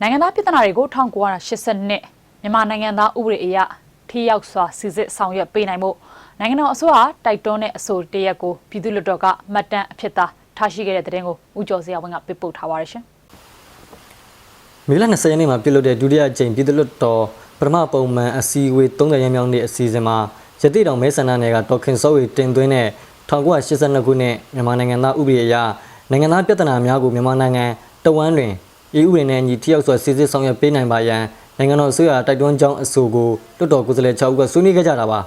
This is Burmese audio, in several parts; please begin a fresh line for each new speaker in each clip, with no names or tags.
နိုင်ငံသားပြည်ထနာတွေကို1982မြန်မာနိုင်ငံသားဥပဒေအရထိရောက်စွာစီစစ်ဆောင်ရွက်ပေးနိုင်မှုနိုင်ငံတော်အစိုးရတိုက်တွန်းတဲ့အဆိုတရက်ကိုပြည်သူ့လွှတ်တော်ကမှတ်တမ်းအဖြစ်သာထားရှိခဲ့တဲ့တဲ့တင်ကိုဦးကျော်စရာဝင်းကပေးပို့ထားပါရရှင်
မေလ20ရက်နေ့မှာပြုလုပ်တဲ့ဒုတိယအကြိမ်ပြည်သူ့လွှတ်တော်ပထမပုံမှန်အစည်းအဝေး30ရက်မြောက်နေ့အစီအစဉ်မှာရတိတောင်မဲဆန္ဒနယ်ကဒေါက်ခင်စောဝေတင်သွင်းတဲ့1982ခုနှစ်မြန်မာနိုင်ငံသားဥပဒေအရနိုင်ငံသားပြည်ထနာများကိုမြန်မာနိုင်ငံတဝမ်းတွင် ဤဥပဒေနဲ့အညီထိရောက်စွာစစ်စစ်ဆောင်ရွက်ပေးနိုင်ပါရန်နိုင်ငံတော်အစိုးရတိုက်တွန်းကြောင်းအဆိုကိုလွှတ်တော်ကိုယ်စားလှယ်6ဦးကဆွေးနွေးခဲ့ကြတာပါ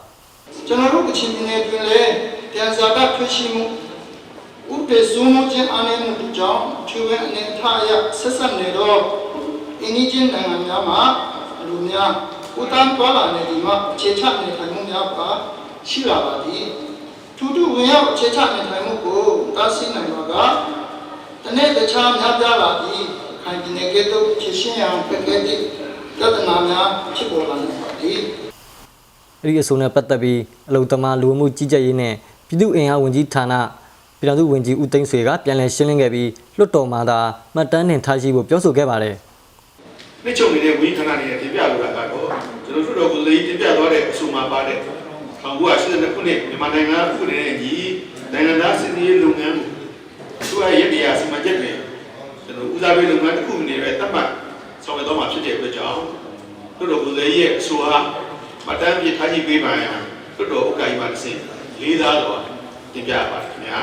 ကျွန်တော်တို့ကချင်ပြည်နယ်တွင်လည်းတရားစာတထွေးရှိမှုဥပဒေစိုးမိုးခြင်းအားနည်းမှုတို့ကြောင့်ချွေဝင်အနေထားအရဆက်ဆက်နေတော့အင်းကြီးချင်းနိုင်ငံများမှာလူများဥတန်းသွားလာနေဒီမှာအခြေချနေထိုင်မှုများပါရှိလာပါသည်ထူးထူးဝင်ရောက်အခြေချနေထိုင်မှုကိုတားဆီးနိုင်ပါကတနေ့တခြားများပြားလာပြီး ခိုင်ပြည်နယ်ကဲ့သို့ဖြစ်ရှင်းရန်ပက်ကဲ့သည့်ပြဿနာများဖြစ်ပေါ်လာနေပါသည်
အဲ့ဒီအဆိုနဲ့ပတ်သက်ပြီးအလုံသမားလူဝင်မှုကြီးကြပ်ရေးနဲ့ပြည်သူ့အင်အားဝန်ကြီးဌာနပြည်ထောင်စုဝန်ကြီးဦးသိန်းဆွေကပြန်လည်ရှင်းလင်းခဲ့ပြီးလွှတ်တော်မှာသာမှတ်တမ်းတင်ထားရှိဖို့ပြောဆိုခဲ့ပါတယ်
နှစ်ချုပ်နေတဲ့ဝိခဏနေတင်ပြလိုတာကတော့ကျွန်တော်တို့တော်ကိုလေးတင်ပြသွားတဲ့အဆိုမှာပါတဲ့1982ခုနှစ်မြန်မာနိုင်ငံဥပဒေနဲ့ညီနိုင်ငံသားစစ်ရေးလုပ်ငန်းကိုသူ့ရဲ့ရည်ရည်စီမံချက်တွေ ကျွန်တော်ဦးစားပေးလုပ်ငန်းတစ်ခုအနေနဲ့တတ်မှတ်ဆောင်ရွက်တော့မှာဖြစ်တဲ့အတွက်ကြောင့်တို့တော်ကိုလေးရဲ့အဆိုဟာမတမ်းပြထားရှိပေးပါရန်တို့တော်ဥက္ကဋ္ဌမှာတစ်ဆင့်လေးစားတော့တင်ပြပါတယ်ခင်ဗျာ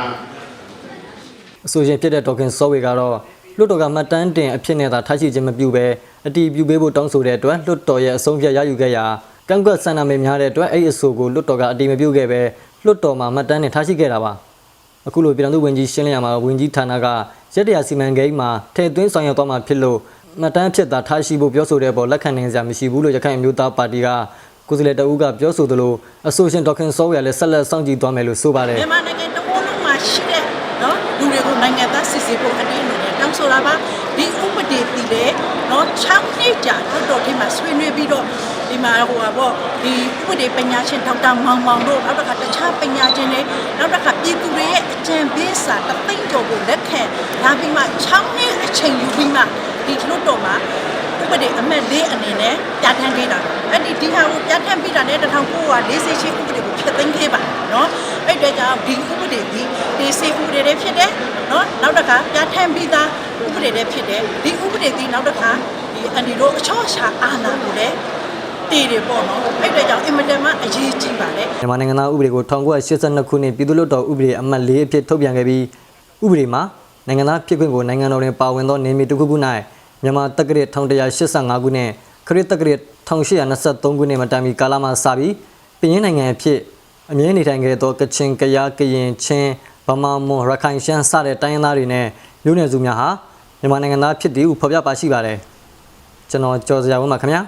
အဆိုရှင်ဖြစ်တဲ့ဒေါက်ခင်စောဝေကတော့လွှတ်တော်ကမှတ်တမ်းတင်အဖြစ်နဲ့သာထားရှိခြင်းမပြုဘဲအတီးပြုပေးဖို့တောင်းဆိုတဲ့အတွက်လွှတ်တော်ရဲ့အဆုံးဖြတ်ရယူခဲ့ရာကန့်ကွက်ဆန္ဒမဲများတဲ့အတွက်အဲ့ဒီအဆိုကိုလွှတ်တော်ကအတီးမပြုခဲ့ပဲလွှတ်တော်မှာမှတ်တမ်းတင်ထားရှိခဲ့တာပါ အခုလိုပြည်ထောင်စုဝန်ကြီးရှင်းလင်းရမှာဝန်ကြီးဌာနကရက်တရာစီမံကိန်းမှာထည့်သွင်းဆောင်ရွက်သွားမှာဖြစ်လို့မှတ်တမ်းဖြစ်သာထားရှိဖို့ပြောဆိုတဲ့ပေါ်လက်ခံနိုင်စရာမရှိဘူးလို့ရခိုင်အမျိုးသားပါတီကကိုယ်စားလှယ်တအူးကပြောဆိုသလိုအဆိုရှင်ဒေါက်ခင်စောဝေကလည်းဆက်လက်စောင့်ကြည့်သွားမယ်လို့ဆိုပါတယ်
မြန်မာနိုင်ငံတစ်ဝန်းလုံးမှာရှိတဲ့နော်လူတွေကိုနိုင်ငံသားစစ်ဆေးဖို့အတင်းအနေနဲ့တောင်းဆိုတာပါဒီဥပဒေတည်တဲ့နော်6နှစ်ကြာတော်တော်ဒီမှာဆွေးနွေးပြီးတော့ဒီမှာဟိုပါပေါ့ဒီဥပဒေပညာရှင်ဒေါက်တာမောင်မောင်တို့နောက်တစ်ခါတခြားပညာရှင်တွေနောက်တစ်ခါပြည်သူတွေရဲ့အ ကြံပေးစာတသိန်းကျော်ကိုလက်ခံလာပြီးမှ6နှစ်အချိန်ယူပြီးမှဒီလွတ်တော်မှာဥပဒေအမှတ်၄အနေနဲ့ပြဋ္ဌာန်းခဲ့တာအဲ့ဒီဒီဟာကိုပြဋ္ဌာန်းပြီးတာနဲ့1948ဥပဒေကိုဖျက်သိမ်းခဲ့ပါနော်အဲ့ဒါကြောင့်ဒီဥပဒေဒီဒီစေဥပဒေတွေဖြစ်တယ်နော်နောက်တစ်ခါပြဋ္ဌာန်းပြီးသားဥပဒေတွေဖြစ်တယ်ဒီဥပဒေဒီနောက်တစ်ခါဒီအန်ဒီတို့အချော့ချာအာဏာကိုလည်း တည်တယ်ပေါ့နော်အဲ့ဒါကြောင့်အင်မတန်မှအရေးကြီးပါတယ်
မြန်မာနိုင်ငံသားဥပဒေကို1982ခုနှစ်ပြည်သူ့လွှတ်တော်ဥပဒေအမှတ်၄အဖြစ်ထုတ်ပြန်ခဲ့ပြီးဥပဒေမှာနိုင်ငံသားဖြစ်ခွင့်ကိုနိုင်ငံတော်တွင်ပါဝင်သောနေမည်တစ်ခုခု၌မြန်မာတက္ကရာ1185ခုနှစ်ခရစ်တက္ကရာ1823ခုနှစ်မှာတိုင်ပြီးကာလမှစပြီးပြည်ရင်းနိုင်ငံအဖြစ်အမြဲနေထိုင်ခဲ့သောကချင်ကယားကရင်ချင်းဗမာမွန်ရခိုင်ရှမ်းစတဲ့တိုင်းရင်းသားတွေနဲ့လူနည်းစုများဟာမြန်မာနိုင်ငံသားဖြစ်သည်ဟုဖော်ပြပါရှိပါတယ်ကျွန်တော်ကျော်စရာဝင်းပါခင်ဗျာ